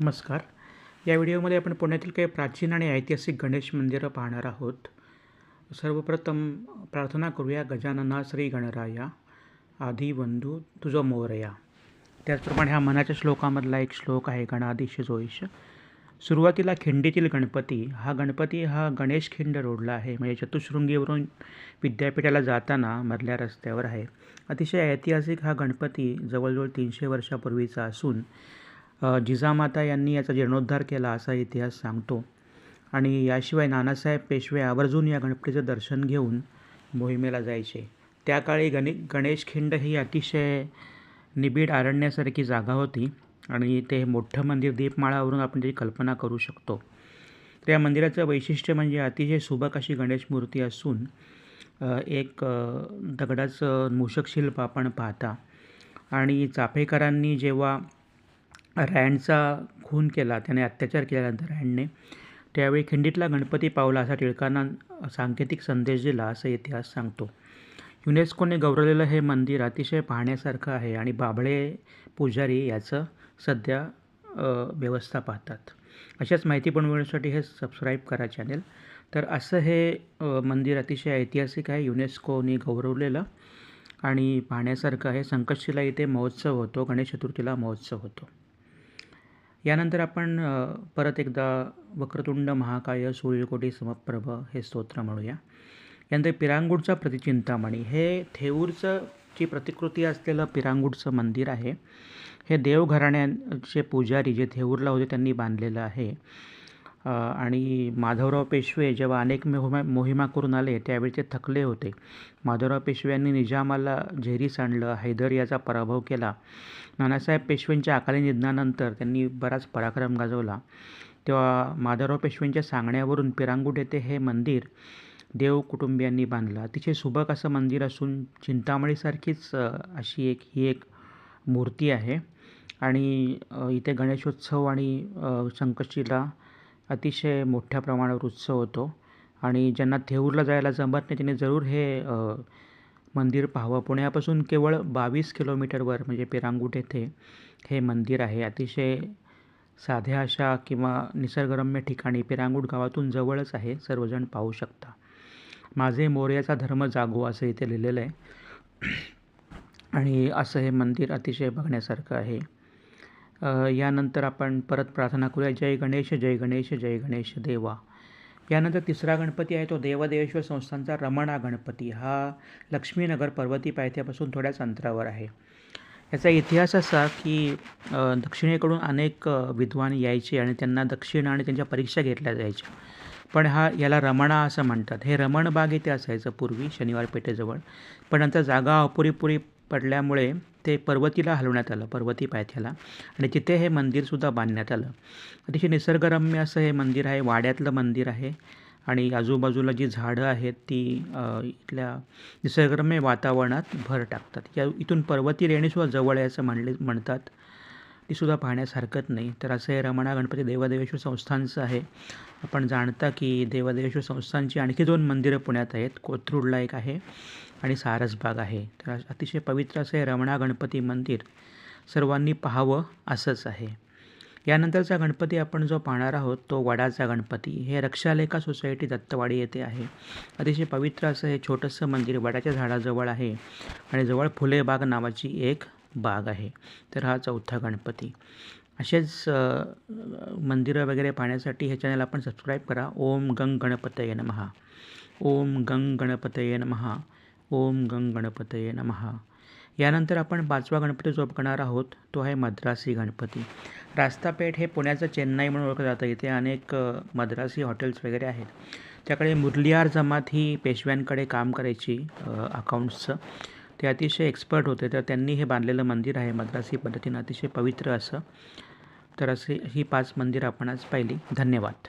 नमस्कार. या व्हिडिओमध्ये आपण पुण्यातील काही प्राचीन आणि ऐतिहासिक गणेश मंदिरं पाहणार आहोत. सर्वप्रथम प्रार्थना करूया गजानना श्री गणराया आधी बंधू तुझं मोरया त्याचप्रमाणे हा मनाच्या श्लोकामधला एक श्लोक आहे गणाधीश जोईश. सुरुवातीला खिंडीतील गणपती हा गणपती हा गणेश खिंड रोडला आहे. म्हणजे चतुशृंगीवरून विद्यापीठाला जाताना मधल्या रस्त्यावर आहे. अतिशय ऐतिहासिक हा गणपती जवळजवळ तीनशे वर्षापूर्वीचा असून जिजामाता यांनी याचा जीर्णोद्धार केला असा इतिहास सांगतो. आणि याशिवाय नानासाहेब पेशवे आवर्जून या गणपतीचं दर्शन घेऊन मोहिमेला जायचे. त्या काळी गणे गणेश खिंड ही अतिशय निबिड आरण्यासारखी जागा होती आणि ते मोठं मंदिर दीपमाळावरून आपण त्याची कल्पना करू शकतो. तर या मंदिराचं वैशिष्ट्य म्हणजे अतिशय सुबक अशी गणेश मूर्ती असून एक दगडाचं मूषक शिल्प आपण पाहता. आणि चाफेकरांनी जेव्हा रँडचा खून केला त्याने अत्याचार केल्यानंतर रँडने त्यावेळी खिंडीतला गणपती पावला असा टिळकांना सांकेतिक संदेश दिला असं इतिहास सांगतो. युनेस्कोने गौरवलेलं हे मंदिर अतिशय पाहण्यासारखं आहे आणि बाबळे पुजारी याचं सध्या व्यवस्था पाहतात. अशाच माहिती पण मिळण्यासाठी हे सबस्क्राईब करा चॅनेल तर असं हे मंदिर अतिशय ऐतिहासिक आहे युनेस्कोने गौरवलेलं आणि पाहण्यासारखं आहे. संकटशिला इथे महोत्सव होतो गणेश चतुर्थीला महोत्सव होतो. यानंतर आपण परत एकदा वक्रतुंड महाकाय सूर्यकोटी समप्रभ हे स्तोत्र म्हणूया. यानंतर पिरांगुडचा प्रतिचिंतामणी. हे थेऊरचं जी प्रतिकृती असलेलं पिरांगुडचं मंदिर आहे. हे देवघराण्याचे पुजारी जे थेऊरला होते त्यांनी बांधलेलं आहे. आणि माधवराव पेशवे जेव्हा अनेक मोहिमा मोहिमा करून आले त्यावेळी ते थकले होते. माधवराव पेशवे यांनी निजामाला झेरीस आणलं हैदर याचा पराभव केला. नानासाहेब पेशवेंच्या अकाली निधनानंतर त्यांनी बराच पराक्रम गाजवला. तेव्हा माधवराव पेशवेंच्या सांगण्यावरून पिरांगुट येथे हे मंदिर देव कुटुंबियांनी बांधलं. अतिशय सुबक असं मंदिर असून चिंतामणीसारखीच अशी एक ही एक मूर्ती आहे. आणि इथे गणेशोत्सव आणि संकष्टीला अतिशय मोठ्या प्रमाणावर उत्सव होतो. आणि ज्यांना थेऊरला जायला जमत नाही त्यांनी जरूर हे मंदिर पाहावं. पुण्यापासून केवळ बावीस किलोमीटरवर म्हणजे पिरांगूट येथे हे मंदिर आहे. अतिशय साध्या अशा किंवा निसर्गरम्य ठिकाणी पिरांगूट गावातून जवळच आहे सर्वजण पाहू शकता. माझे मोर्याचा धर्म जागो असं इथे लिहिलेलं आहे. आणि असं हे मंदिर अतिशय बघण्यासारखं आहे. यानंतर आपण परत प्रार्थना करूया जय गणेश जय गणेश जय गणेश देवा. यानंतर तिसरा गणपती आहे तो देवदेवेश्वर संस्थांचा रमणा गणपती. हा लक्ष्मीनगर पर्वती पायथ्यापासून थोड्याच अंतरावर आहे. याचा इतिहास असा की दक्षिणेकडून अनेक विद्वान यायचे आणि त्यांना दक्षिण आणि त्यांच्या परीक्षा घेतल्या जायच्या. पण हा याला रमणा असं म्हणतात. हे रमणबाग इथे असायचं पूर्वी शनिवार पेठेजवळ. पण नंतर जागा अपुरीपुरी पडल्यामुळे ते पर्वतीला हलवण्यात आलं पर्वती पायथ्याला. आणि तिथे हे मंदिरसुद्धा बांधण्यात आलं. अतिशय निसर्गरम्य असं हे मंदिर आहे वाड्यातलं मंदिर आहे. आणि आजूबाजूला जी झाडं आहेत ती इथल्या निसर्गरम्य वातावरणात भर टाकतात. या इथून पर्वती रेणीसुद्धा जवळ आहे असं म्हणले म्हणतात. तीसुद्धा पाहण्यास हरकत नाही. तर असं हे रमणा गणपती देवदेवेश्वर संस्थांचं आहे. आपण जाणता की देवदेवेश्वर संस्थांची आणखी दोन मंदिरं पुण्यात आहेत. कोथरूडला एक आहे. आणि सारसबाग आहे. तर अतिशय पवित्र असं हे रमणा गणपती मंदिर सर्वांनी पाहावं असंच आहे. यानंतरचा गणपती आपण जो पाहणार आहोत तो वडाचा गणपती. हे रक्षालेखा सोसायटी दत्तवाडी येथे आहे. अतिशय पवित्र असं हे छोटंसं मंदिर वडाच्या झाडाजवळ आहे आणि जवळ फुलेबाग नावाची एक बाग आहे. तर हा चौथा गणपती. असेच मंदिरं वगैरे पाहण्यासाठी हे चॅनल आपण सबस्क्राईब करा. ओम गंग गणपतये नमहा. ओम गंग गणपतये नमहा. ओम गंग गणपतये नमः. यानंतर आपण पाचवा गणपती जो आहोत. तो आहे मद्रासी गणपती. रास्तापेठ हे पुण्याचं चेन्नई म्हणून ओळखलं जातं. इथे अनेक मद्रासी हॉटेल्स वगैरे आहेत. त्याकडे मुरलियार जमात ही पेशव्यांकडे काम करायची अकाउंट्सचं ते अतिशय एक्सपर्ट होते. तर त्यांनी हे बांधलेलं मंदिर आहे मद्रासी पद्धतीनं. अतिशय पवित्र असं. तर असे ही पाच मंदिरं आपण आज पाहिली. धन्यवाद.